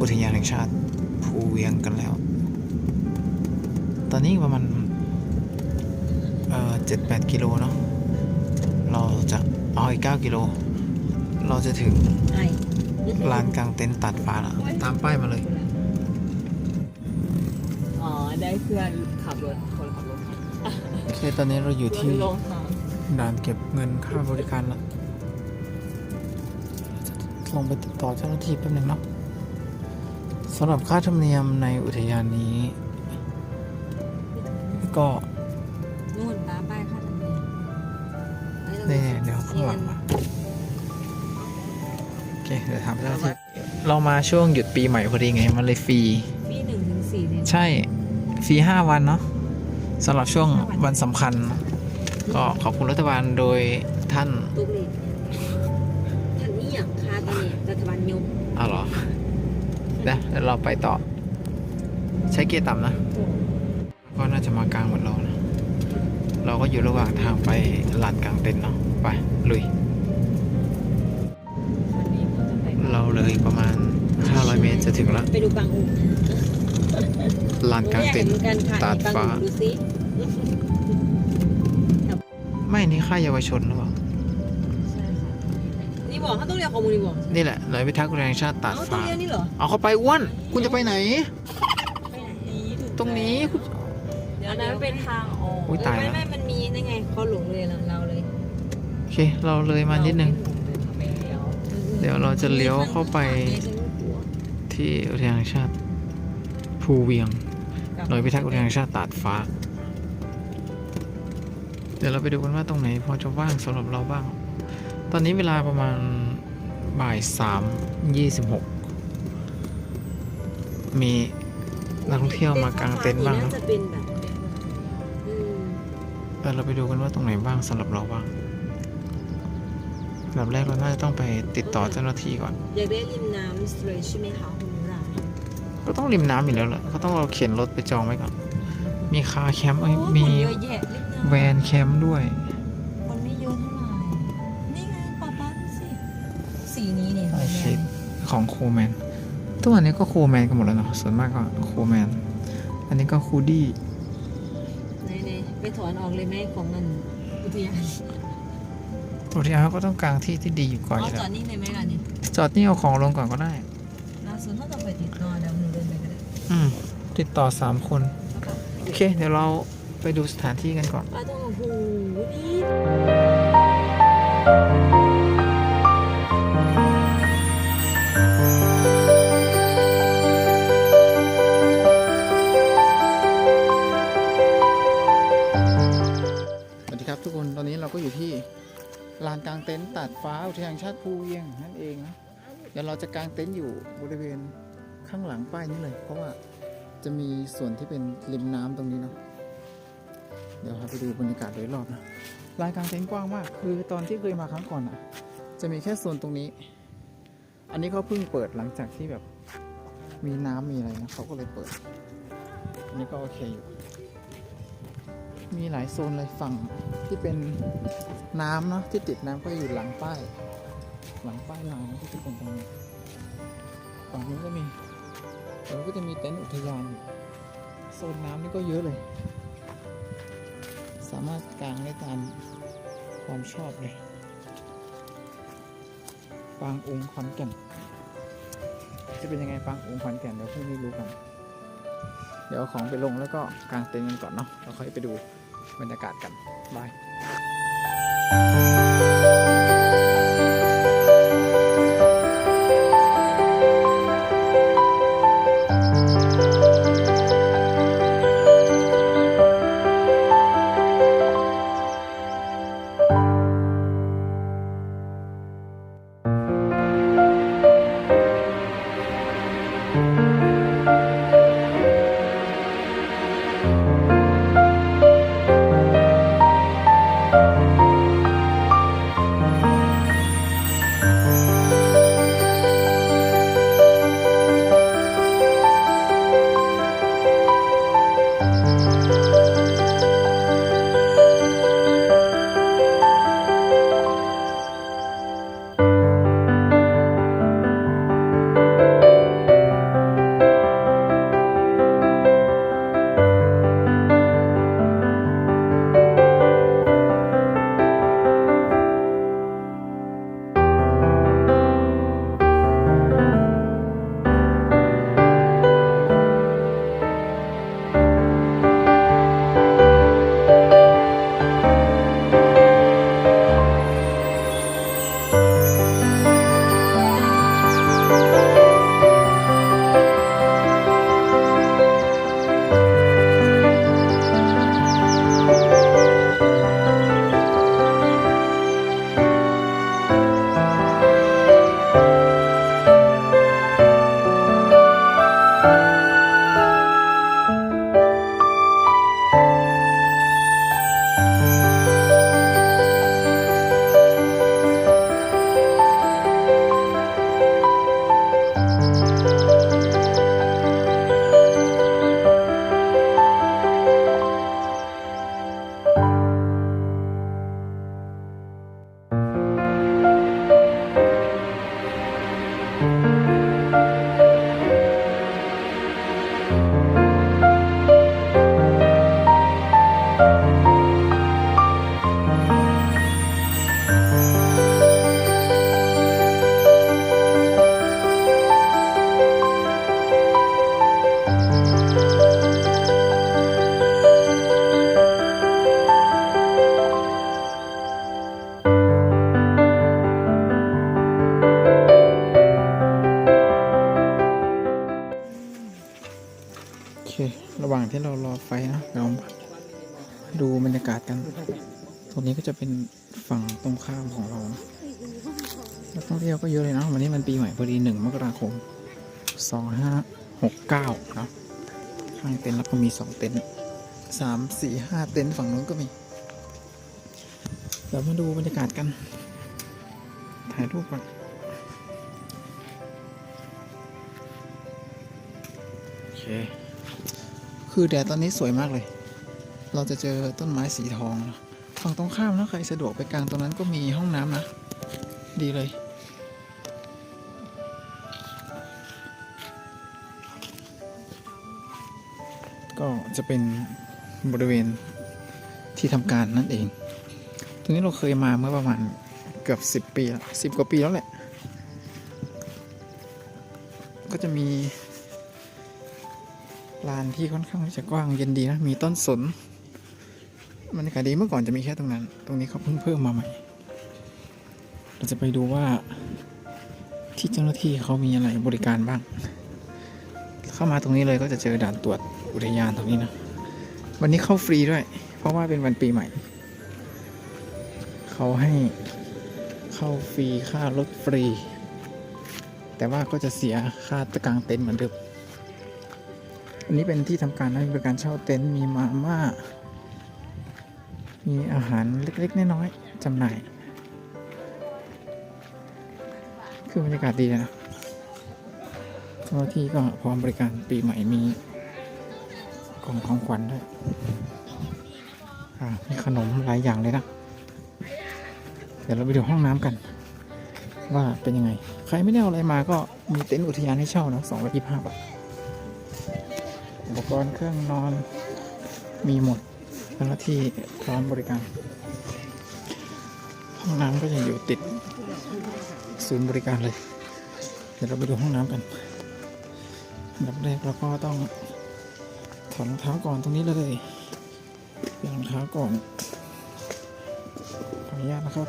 อุทยานแห่งชาติภูเวียงกันแล้ว ตอนนี้ประมาณเอ่อเจ็ดแปดกิโลเนาะ เราจะเอาอีกเก้ากิโล เราจะถึงไอ้ลานกลางเต็นท์ตัดฟ้าแล้วตามป้ายมาเลย อ๋อ ได้เพื่อนขับรถคนขับรถโอเคตอนนี้เราอยู่ที่ลงทางด่านเก็บเงินค่าบริการแล้วลงไปติดต่อเจ้าหน้าที่แป๊บหนึงเนาะ สำหรับค่าธรรมเนียมในอุทยานนี้ ก็นู่นป้าป้ายค่าธรรมเนียมนี่เดี๋ยวข้างหลังมาโอเคเดี๋ยวถามเจ้าหน้าที่เรามาช่วงหยุดปีใหม่พอดีไง มันเลยฟรีปีหนึ่งถึงสี่เนี่ยใช่ฟรีห้าวันเนาะสำหรับช่วงวันสำคัญ ก็ขอบคุณรัฐบาลโดยท่านตุ๊กนี่ท่านนี่อย่างค่าตอนนี้รัฐบาลยกอ้าวเหรอ นะเดี๋ยวเราไปต่อ ใช้เกียร์ต่ำนะ ก็น่าจะมากลางเหมือนเรานะ เราก็อยู่ระหว่างทางไปลานกลางเต็นท์เนาะไปลุยวันนี้ก็จะไปเราเลยประมาณ 500 เมตรจะถึงแล้วไปดูบางอุ่นลานกลางเต็นท์กันค่ะตาดฟ้าบงอุ่นดูสิไม่นี่ค่ายเยาวชนหรือเปล่าใช่ค่ะ นี่บอกเขาต้องเรียกข้อมูลนี่บอกนี่แหละหน่วยพิทักษ์อุทยานแห่งชาติตาดเอาต้องฟ้า เรียกนี่เหรอเอาเข้าไปอ้วนคุณจะไปไหน ไปไหนนี้ถูกตรงนี้คุณ เดี๋ยวนั้นเป็นทางออกอุ๊ยตายแล้วไม่ไม่มันมีนั่นไงเขาหลงเลยเราเราเลยโอเค เราเลยมานิดนึงเดี๋ยวเราจะเลี้ยวเข้าไปที่อุทยานแห่งชาติ ภูเวียง หน่วยพิทักษ์อุทยานแห่งชาติตาดฟ้า เดี๋ยวเราไปดูกันว่าตรงไหนพอจะว่างสำหรับเราบ้าง ตอนนี้เวลาประมาณบ่ายสามยี่สิบหกมีนักท่องเที่ยวมากางเต็นท์บ้างน่าเนาะจะเป็นแบบอืมเออเราไปดูกันว่าตรงไหนบ้างสำหรับเราบ้างอันดับแรกเราน่าจะต้องไปติดต่อเจ้าหน้าที่ก่อน อยากได้ริมน้ำเลยใช่ไหมคะคุณนุราก็ต้องริมน้ำอยู่แล้วแหละก็ต้องเราเข็นรถไปจองไว้ก่อน มีคาร์แคมป์เอ้ยโอ้มีคนเยอะแยะริมน้ำแวนแคมป์ด้วยค ของโคแมนทุกวันนี้ก็โคแมนกันหมดแล้วเนาะส่วนมากก็โคแมน อันนี้ก็คูดี้ไหนไหนไปถอนออกเลยไหมของเงินอุทยานอุทยานเขาก็ต้องกางที่ที่ดีอยู่ก่อนอเอายู่แล้จอวดนี่เลยไหมล่ะเนี่ยจอดนี่เอาของลงก่อนก็ได้ล่าสุดถ้าเราไปติดต่อเดี๋ยวหนูเดินไปก็ได้อืมติดต่อสามคนเอาปะโอเค เดี๋ยวเราไปดูสถานที่กันก่อนป้าต้องโอ้โหนี่ ครับทุกคนตอนนี้เราก็อยู่ที่ลานกลางเต็นท์ตัดฟ้าอุทยานแห่งชาติภูเวียงนั่นเองนะเดี๋ยวเราจะกางเต็นท์อยู่บริเวณข้างหลังป้ายนี้เลย เพราะว่าจะมีส่วนที่เป็นริมน้ำตรงนี้เนาะเดี๋ยวพาไปดูบรรยากาศโดยรอบนะลานกลางเต็นท์กว้างมาก คือตอนที่เคยมาครั้งก่อนอะ จะมีแค่โซนตรงนี้ อันนี้เขาเพิ่งเปิดหลังจากที่แบบมีน้ำมีอะไรนะเขาก็เลยเปิดอันนี้ก็โอเคอยู่มีหลายโซนเลยฝั่ง ที่เป็นน้ำเนาะที่ติดน้ำก็อยู่หลังป้าย หลังป้ายลายนะที่เป็นตรงนี้ฝั่งนู้นก็มีแล้วก็จะมีเต็นท์อุทยานโซนน้ำนี่ก็เยอะเลย สามารถกางได้ตามความชอบเลยปางองค์ขอนแก่นจะเป็นยังไงปางองค์ขอนแก่นเดี๋ยวพรุ่งนี้รู้กัน เดี๋ยวเอาของไปลงแล้วก็กางเต็นท์กันก่อนเนาะแล้วค่อยไปดู บรรยากาศกันบาย ระหว่างที่เรารอไฟนะเราดูบรรยากาศกัน ตรงนี้ก็จะเป็นฝั่งตรงข้ามของเรานะนักท่องเที่ยวก็เยอะเลยนะวันนี้มันปีใหม่พอดีหนึ่งมกราคมสองห้าหกเก้าเนาะข้างเต็นท์แล้วก็มีสองเต็นท์สามสี่ห้าเต็นท์ฝั่งนู้นก็มีเดี๋ยวมาดูบรรยากาศกัน ถ่ายรูปก่อน คือแดดตอนนี้สวยมากเลย เราจะเจอต้นไม้สีทองนะฝั่งตรงข้ามนะใครสะดวกไปกลางตรงนั้นก็มีห้องน้ำนะ ดีเลย ก็จะเป็นบริเวณที่ทำการนั่นเอง ตรงนี้เราเคยมาเมื่อประมาณเกือบสิบปีแล้วสิบกว่าปีแล้วแหละ ก็จะมี ลานที่ค่อนข้างจะกว้างเย็นดีนะ มีต้นสนบรรยากาศดีเมื่อก่อนจะมีแค่ตรงนั้น ตรงนี้เขาเพิ่งเพิ่มมาใหม่ เราจะไปดูว่าที่เจ้าหน้าที่เขามีอะไรบริการบ้าง เข้ามาตรงนี้เลยก็จะเจอด่านตรวจอุทยานตรงนี้นะ วันนี้เข้าฟรีด้วย เพราะว่าเป็นวันปีใหม่ เขาให้เข้าฟรีค่ารถฟรี แต่ว่าก็จะเสียค่าตะกางเต็นท์เหมือนเดิม อันนี้เป็นที่ทำการนะมีบริการเช่าเต็นท์มีมาม่า มีอาหารเล็กๆน้อยๆจำหน่าย คือบรรยากาศดีนะเจ้าหน้าที่ก็พร้อมบริการปีใหม่มีกล่องของขวัญด้วยมีขนมหลายอย่างเลยนะ เดี๋ยวเราไปดูห้องน้ำกัน ว่าเป็นยังไง ใครไม่ได้เอาอะไรมาก็มีเต็นท์อุทยานให้เช่านะสองร้อยยี่สิบห้าบาท อุปกรณ์เครื่องนอนมีหมดเจ้าหน้าที่พร้อมบริการ ห้องน้ำก็จะอยู่ติดศูนย์บริการเลย เดี๋ยวเราไปดูห้องน้ำกันอันดับแรกเราก็ต้องถอดรองเท้าก่อนตรงนี้เลยเปลี่ยนรองเท้าก่อนขออนุญาตนะครับ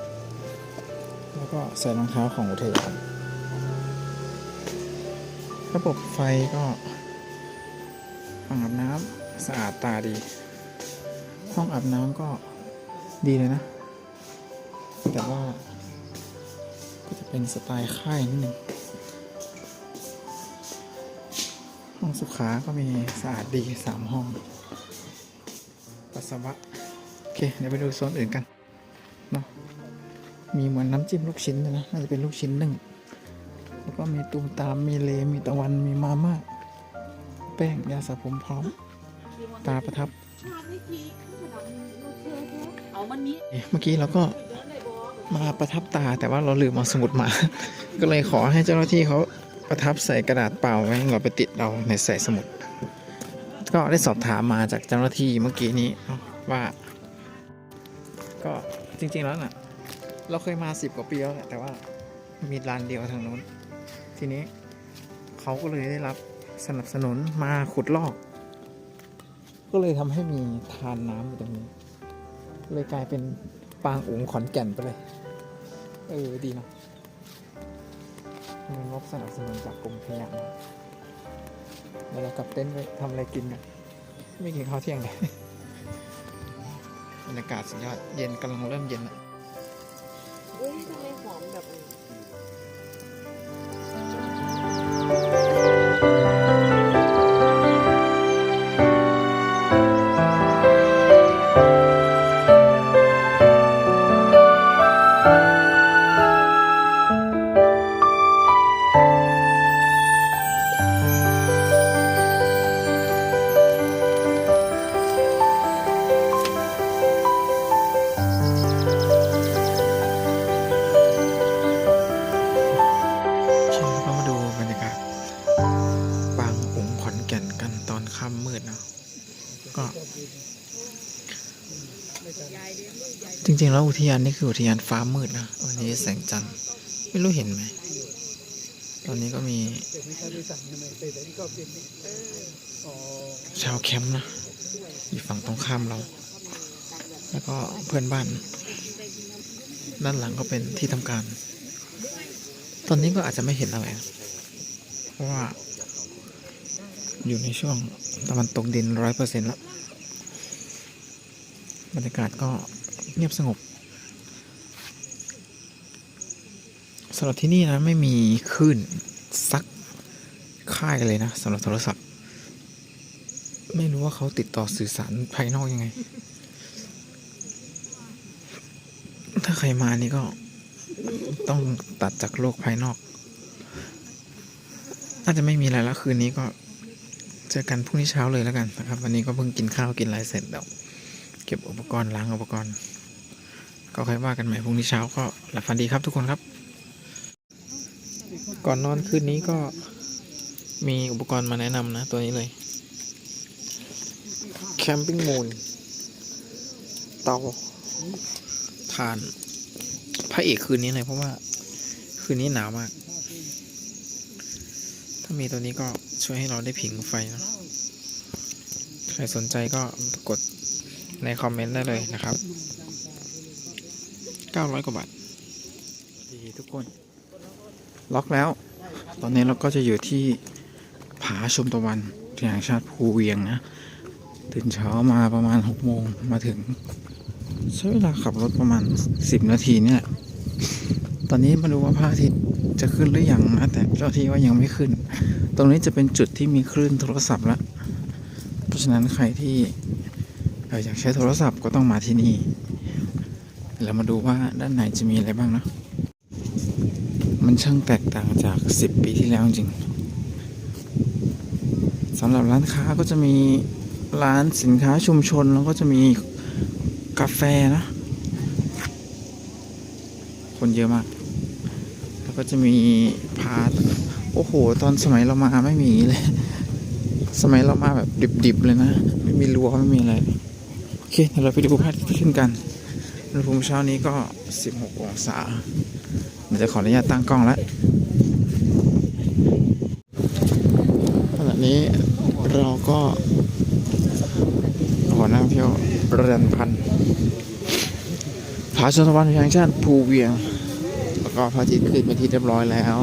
แล้วก็ใส่รองเท้าของอุทยานระบบไฟก็ อ่างอาบน้ำสะอาดตาดี ห้องอาบน้ำก็ดีเลยนะ แต่ว่า ก็จะเป็นสไตล์ค่ายนิดนึงห้องสุขาก็มีสะอาดดีสามห้อง ปัสสาวะ โอเค เดี๋ยวไปดูโซนอื่นกันเนาะมีเหมือนน้ำจิ้มลูกชิ้นนะน่าจะเป็นลูกชิ้นหนึ่ง แล้วก็มีตูมตามมีเลมีตะวันมีมาม่า แป้งยาสระผมพร้อม ตาประทับเอามันมีเอ๊ะเมื่อกี้เราก็มาประทับตาแต่ว่าเราลืมเอาสมุดมา ก็เลยขอให้เจ้าหน้าที่เขาประทับใส่กระดาษเปล่าไว้เราไปติดเราในใส่สมุด ก็ได้สอบถามมาจากเจ้าหน้าที่เมื่อกี้นี้เนาะว่า ก็จริง ๆ แล้วน่ะ เราเคยมาสิบกว่าปีแล้วแหละแต่ว่ามีร้านเดียวทางนู้น ทีนี้เขาก็เลยได้รับ สนับสนุนมาขุดลอก ก็เลยทำให้มีทานน้ำอยู่ตรงนี้ เลยกลายเป็นปางอุ๋งขอนแก่นไปเลย เออ ดีเนะมีงบสนับสนุนจากกรมพยามาเดี๋ยวเรากลับเต็นท์ไปทำอะไรกินกันไม่กินข้าวเที่ยงเลยบรรยากาศสุดยอด เย็นกำลังเริ่มเย็นแล้ว ริงๆ แล้วอุทยานนี่คืออุทยานฟ้ามืดนะ วันนี้แสงจันทร์ไม่รู้เห็นไหม ตอนนี้ก็มี ชาวแคมป์นะ อยู่ฝั่งตรงข้ามเรา แล้วก็เพื่อนบ้าน ด้านหลังก็เป็นที่ทำการ ตอนนี้ก็อาจจะไม่เห็นอะไรนะเพราะว่า อยู่ในช่วงตะวันตกดินร้อยเปอร์เซ็นต์แล้วบรรยากาศก็ เงียบสงบสำหรับที่นี่นะไม่มีคลื่นซักค่ายเลยนะสำหรับโทรศัพท์ ไม่รู้ว่าเขาติดต่อสื่อสารภายนอกยังไง ถ้าใครมานี่ก็ต้องตัดจากโลกภายนอก น่าจะไม่มีอะไรแล้วคืนนี้ก็เจอกันพรุ่งนี้เช้าเลยแล้วกันนะครับ วันนี้ก็เพิ่งกินข้าวกินอะไรเสร็จแล้วเก็บอุปกรณ์ล้างอุปกรณ์ ก็ค่อยว่ากันใหม่พรุ่งนี้เช้าก็หลับฝันดีครับทุกคนครับ ก่อนนอนคืนนี้ก็มีอุปกรณ์มาแนะนำนะ ตัวนี้เลยแคมปิ้งมูนเตาทานพระเอกคืนนี้เลยเพราะว่าคืนนี้หนาวมาก ถ้ามีตัวนี้ก็ช่วยให้เราได้ผิงไฟเนอะใครสนใจก็กดในคอมเมนต์ได้เลยนะครับ 900กว่าบาทดีทุกคน ล็อกแล้ว ตอนนี้เราก็จะอยู่ที่ผาชมตะวันที่แห่งชาติภูเวียงนะ ตื่นเช้ามาประมาณ6โมงมาถึงใช้เวลาขับรถประมาณ10นาทีเนี่ยตอนนี้มาดูว่าพระอาทิตย์จะขึ้นหรือยังนะแต่เจ้าที่ว่ายังไม่ขึ้น ตรงนี้จะเป็นจุดที่มีคลื่นโทรศัพท์ละเพราะฉะนั้นใครที่เอ่ออยากใช้โทรศัพท์ก็ต้องมาที่นี่ แล้วมาดูว่าด้านในจะมีอะไรบ้างนะ มันช่างแตกต่างจาก 10 ปีที่แล้วจริงสำหรับร้านค้าก็จะมีร้านสินค้าชุมชนแล้วก็จะมีกาแฟนะ คนเยอะมาก แล้วก็จะมีพาร์ทโอ้โห ตอนสมัยเรามาไม่มีเลย สมัยเรามาแบบดิบๆเลยนะ ไม่มีรั้วไม่มีอะไร โอเคเดี๋ยวเราไปดูพระอาทิตย์ขึ้นกัน อุณหภูมิเช้านี้ก็ 16 องศาเดี๋ยวจะขออนุญาตตั้งกล้องแล้วขณะนี้เราก็ขอนั่งเที่ยวเรือนพันผาชนวันแห่งชาติภูเวียง แล้วก็พระอาทิตย์ขึ้นไปที่เรียบร้อยแล้ว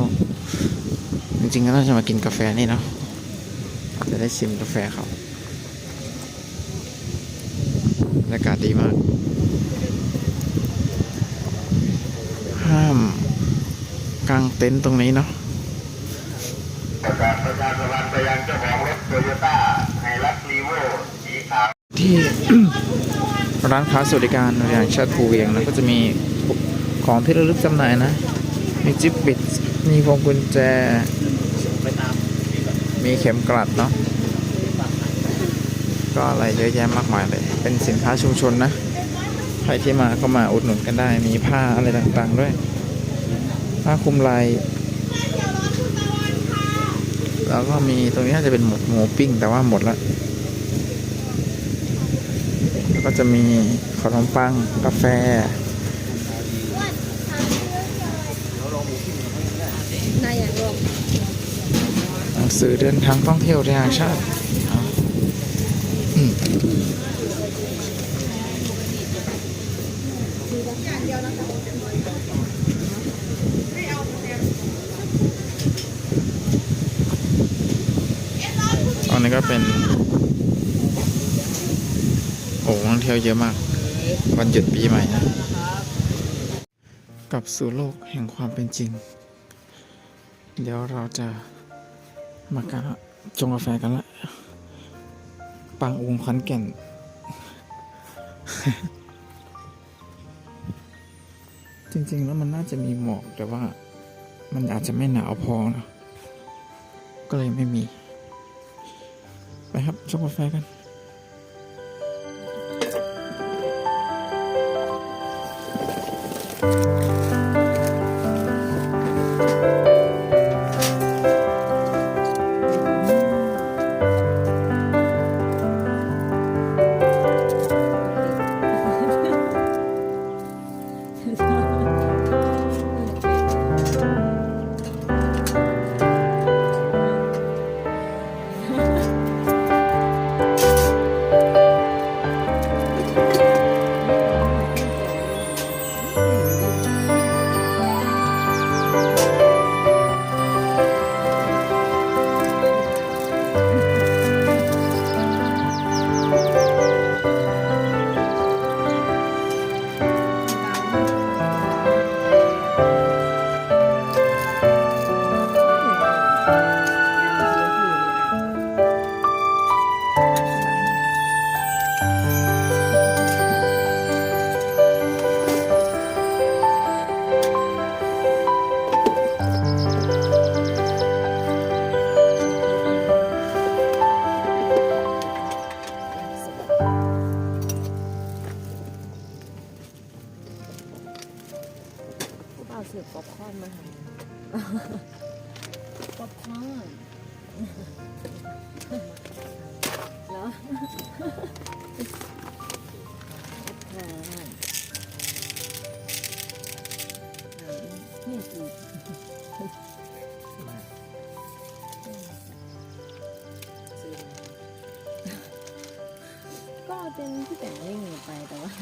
จริงๆก็น่าจะมากินกาแฟนี่เนาะจะได้ชิมกาแฟเขาบรรยากาศดีมาก ห้ามกางเต็นท์ตรงนี้เนาะประกาศประชานธ์ไปยังเจ้าของรถโตรกาวที่ร้านค้าสวัสดิการอย่างชาติภูเวียงนะก็จะมีของที่ระลึกจำหน่ายนะ มีจิ๊บบิด มีพวงกุญแจ มีเข็มกลัดเนาะก็อะไรเยอะแยะมากมายเลย เป็นสินค้าชุมชนนะ ใครที่มาก็มาอุดหนุนกันได้ มีผ้าอะไรต่างๆด้วย ผ้าคลุมไหลายแล้วก็มีตรงนี้น่าจะเป็นหมูหมูปิ้ง แต่ว่าหมดละแล้วก็จะมีขนมปังกาแฟ หนังสือเดินทางท่องเที่ยวทางชาติเอาอืมอันนี้ก็เป็น โอ้นักท่องเที่ ยวเยอะมาก วันหยุดปีใหม่นะกลับสู่โลกแห่งความเป็นจริง เดี๋ยวเราจะมากาจงกาแฟกันละปางอุงขอนแก่น จริง ๆ แล้วมันน่าจะมีหมอกแต่ว่ามันอาจจะไม่หนาวพอนะก็เลยไม่มี ไปครับชงกาแฟกัน นี่อีกก็เป็นที่แต่งเร่งไปแต่ว่า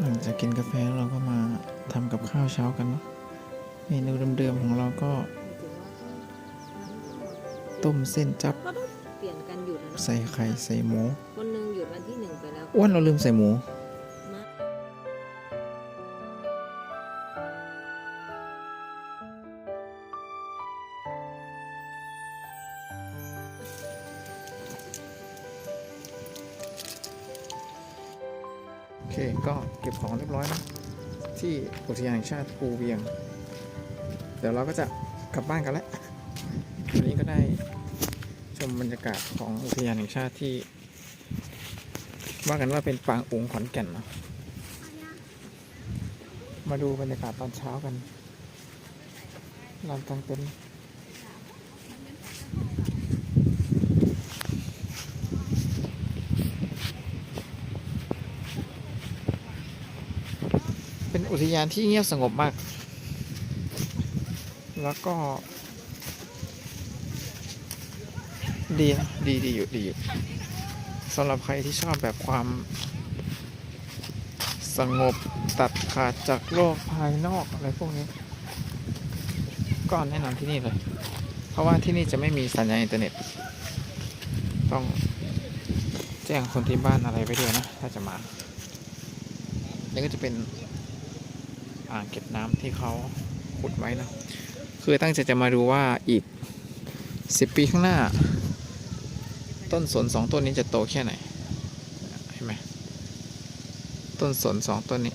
หลังจากกินกาแฟเราก็มาทำกับข้าวเช้ากันเนาะเมนูเดิมๆของเราก็ ต้มเส้นจับก็ต้องเปลี่ยนกันหยุดนะเนอะใส่ไข่ใส่หมู คนหนึ่งหยุดวันที่หนึ่งไปแล้ว อ้วนเราลืมใส่หมู อุทยานแห่งชาติภูเวียง เดี๋ยวเราก็จะกลับบ้านกันแล้ววันนี้ก็ได้ชมบรรยากาศของอุทยานแห่งชาติที่ ว่ากันว่าเป็นปางองค์ขอนแก่นเนาะมาดูบรรยากาศตอนเช้ากันลานกลางเต็นท์เป็นอุ ทยานที่เงียบสงบมาก แล้วก็ ดีนะดีดีอยู่ดีอยู่สำหรับใครที่ชอบแบบความ สงบตัดขาดจากโลกภายนอกอะไรพวกนี้ ก็แนะนำที่นี่เลย เพราะว่าที่นี่จะไม่มีสัญญาณอินเทอร์เน็ต ต้องแจ้งคนที่บ้านอะไรไปด้วยนะ ถ้าจะมา นี่ก็จะเป็น อ่างเก็บน้ำที่เขาขุดไว้นะคือตั้งใจจะมาดูว่าอีกสิบปีข้างหน้า ต้นสนสองต้นนี้จะโตแค่ไหนเห็นไหมต้นสนสองต้นนี้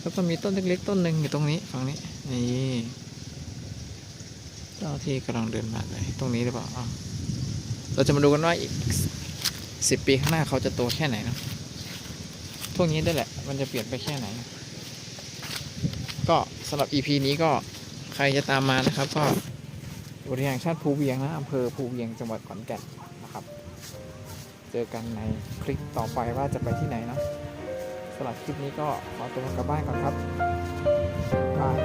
แล้วก็มีต้นเล็กๆ ต้นหนึ่งอยู่ตรงนี้ฝั่งนี้นี่เจ้าที่กำลังเดินมาเลยตรงนี้หรือเปล่าเราจะมาดูกันว่าอีกสิบปีข้างหน้าเขาจะโตแค่ไหนนอะพวกนี้ได้แหละ มันจะเปลี่ยนไปแค่ไหน ก็สำหรับ EP นี้ก็ใครจะตามมานะครับ ก็อุทยานชาติภูเวียงนะอำเภอภูเวียงจังหวัดขอนแก่นนะครับ เจอกันในคลิปต่อไปว่าจะไปที่ไหนเนาะสำหรับคลิปนี้ก็ขอตัวกลับบ้านก่อนครับบาย